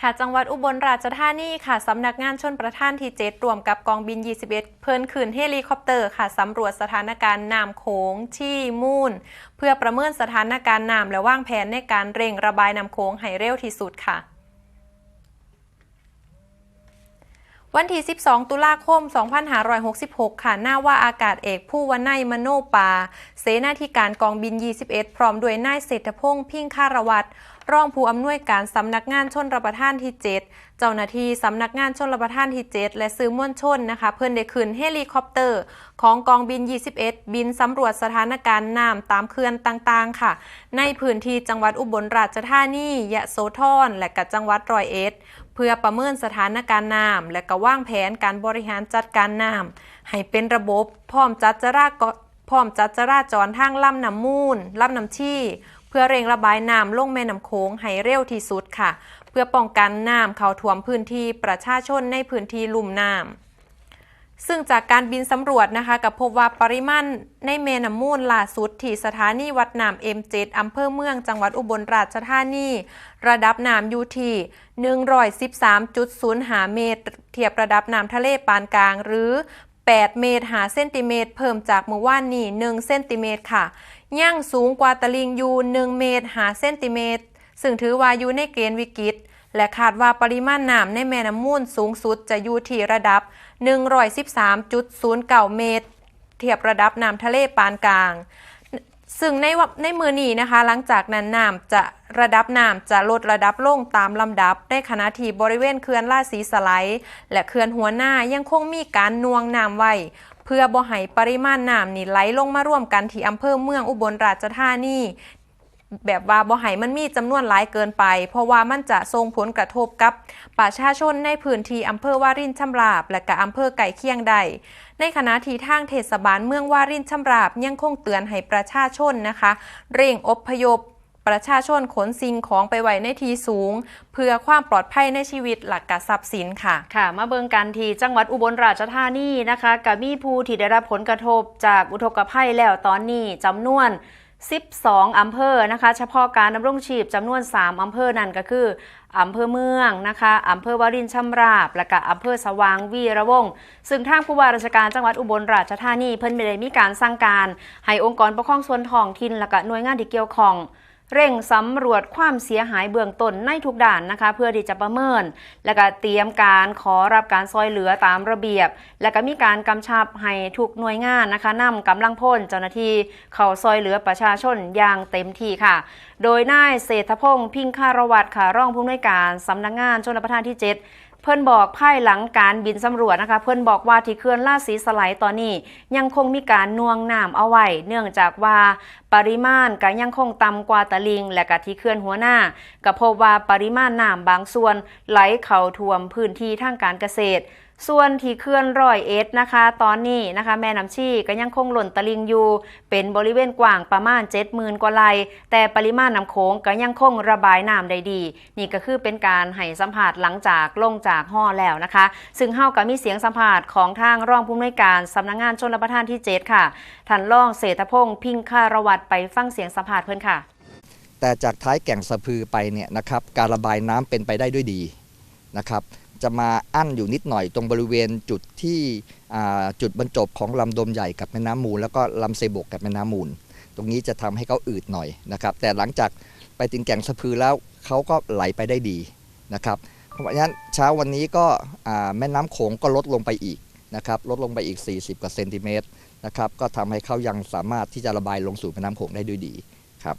ค่ะจังหวัดอุบลราชธานีค่ะสำนักงานชนประทานที่ 7 รวมกับกองบิน 21 เพิ่นคืนเฮลิคอปเตอร์ค่ะสำรวจสถานการณ์น้ำโขงที่มูนเพื่อประเมินสถานการณ์น้ำและวางแผนในการเร่งระบายน้ำโขงให้เร็วที่สุดค่ะ วันที่ 12 ตุลาคม 2566 ค่ะ หน้าว่าอากาศเอกผู้วันัยมโนปา เสนาธิการกองบิน 21 พร้อมด้วยนายเศรษฐพงษ์พิงคารวัตรรองผู้อำนวยการสำนักงานชนรับประทานที่ 7 เจ้าหน้าที่สำนักงานชนรับประทานที่ 7 และซื้อมวลชนนะคะ เพื่อนได้ขึ้นเฮลิคอปเตอร์ ของกองบิน 21 บินสำรวจสถานการณ์น้ำตามเขื่อนต่างๆ ค่ะ ในพื้นที่จังหวัดอุบลราชธานียะโสธรและกับจังหวัดร้อยเอ็ด เพื่อประเมินสถานการณ์น้ำและก็วางแผนการบริหารจัดการน้ำให้เป็นระบบพร้อมจัดจราจรพร้อมจัดจราจรทางลำน้ำมูลลำน้ำชี่ เพื่อเร่งระบายน้ำลงแม่น้ำโขงให้เร็วที่สุดค่ะ เพื่อป้องกันน้ำเข้าท่วมพื้นที่ประชาชนในพื้นที่ลุ่มน้ำ ซึ่งจากการบินสำรวจนะคะกับพบว่าปริมาณในเมน้ำมูลล่าสุดที่สถานีวัดน้ำเอ็มเจ็ดอำเภอเมืองจังหวัดอุบลราชธานี ระดับน้ำอยู่ที่113.05 เมตร เทียบระดับน้ำทะเลปานกลางหรือ 8 เมตรหาเซนติเมตร เพิ่มจากเมื่อวานนี้1เซนติเมตรค่ะ ย่างสูงกว่าตลิงอยู่1เมตรหาเซนติเมตร ซึ่งถือว่าอยู่ในเกณฑ์วิกฤต และคาดว่าปริมาณน้ำในแม่น้ำมูลสูงสุดจะอยู่ที่ระดับ 113.09 เมตร เทียบระดับน้ำทะเลปานกลาง ซึ่งในในมือนี้นะคะ หลังจากนั้นน้ำจะระดับน้ำจะลดระดับลงตามลำดับในขณะที่บริเวณเขื่อนราศีสไลด์และเขื่อนหัวหน้ายังคงมีการนวงน้ำไว้เพื่อบ่ให้ปริมาณน้ำนี่ไหลลงมาร่วมกันที่อำเภอเมืองอุบลราชธานี แบบว่าบ่ให้มันมีจำนวนหลายเกินไป เพราะว่ามันจะส่งผลกระทบกับประชาชนในพื้นที่อำเภอวารินชำราบ และก็อำเภอไก่เคียงใด ในขณะที่ทางเทศบาลเมืองวารินชำราบยังคงเตือนให้ประชาชนนะคะ เร่งอบพยพประชาชนขนสิ่งของไปไว้ในที่สูง เพื่อความปลอดภัยในชีวิตหลักกทรัพย์สินค่ะ ค่ะ มาเบิงกันที่จังหวัดอุบลราชธานีนะคะกับมีผู้ที่ได้รับผลกระทบจากอุทกภัยแล้วตอนนี้จำนวน 12 อำเภอนะคะ เฉพาะการดำรงชีพจำนวน 3 อำเภอนั่นก็คืออำเภอเมืองนะคะอำเภอวารินชำราบ และก็อำเภอสว่างวีระวงศ์ซึ่งทางผู้ว่าราชการจังหวัดอุบลราชธานีเพิ่นไม่ได้มีการสั่งการ ให้องค์กรปกครองส่วนท้องถิ่นและก็หน่วยงานที่เกี่ยวข้อง เร่งสำรวจความเสียหายเบื้องต้นในทุกด่านนะคะ เพื่อที่จะประเมิน และก็เตรียมการขอรับการซอยเหลือตามระเบียบ และก็มีการกำชับให้ทุกหน่วยงานนะคะนำกำลังพลเจ้าหน้าที่เข้าซอยเหลือประชาชนอย่างเต็มที่ค่ะ โดยนายเศรษฐพงษ์พิงคารวัตรค่ะรองผู้อำนวยการสำนักงานชนประทานที่ 7 เพื่อนบอกภายหลังการบินสำรวจนะคะ เพื่อนบอกว่าที่เขื่อนลาดสีสไลด์ตอนนี้ ยังคงมีการน่วงน้ำเอาไว้เนื่องจากว่าปริมาณก็ยังคงต่ำกว่าตลิง และกะที่เขื่อนหัวหน้าก็พบว่าปริมาณน้ำบางส่วนไหลเข้าท่วมพื้นที่ทางการเกษตร ส่วนที่เขื่อนร้อยเอ็ดนะคะ ตอนนี้นะคะ แม่น้ำชีก็ยังคงหล่นตลิงอยู่ เป็นบริเวณกว้างประมาณ70,000กว่าไร่แต่ปริมาณน้ำโขงก็ยังคงระบายน้ำได้ดี นี่ก็คือเป็นการให้สัมผัสหลังจากลงจากห่อแล้วนะคะ ซึ่งเฮาก็มีเสียงสัมภาษณ์ของทางรองผู้อำนวยการสำนักงานชนประทานที่ 7 ค่ะท่านรองเศรษฐพงษ์พิงคารวัตรไปฟังเสียงสัมภาษณ์เพิ่นค่ะ แต่จากท้ายแก่งสะพือไปเนี่ยนะครับการระบายน้ำเป็นไปได้ด้วยดีนะครับ จะมาอั้นอยู่นิดหน่อยตรงบริเวณจุดที่จุดบรรจบของลำดมใหญ่กับแม่น้ำมูล แล้วก็ลำเซบกกับแม่น้ำมูล ตรงนี้จะทำให้เขาอืดหน่อยนะครับ แต่หลังจากไปถึงแก่งสะพือแล้วเขาก็ไหลไปได้ดีนะครับเพราะฉะนั้นเช้าวันนี้ก็แม่น้ำโขงก็ลดลงไปอีกนะครับลดลงไปอีก 40กว่าเซนติเมตรนะครับก็ทำให้เขายังสามารถที่จะระบายลงสู่แม่น้ำโขงได้ด้วยดีครับ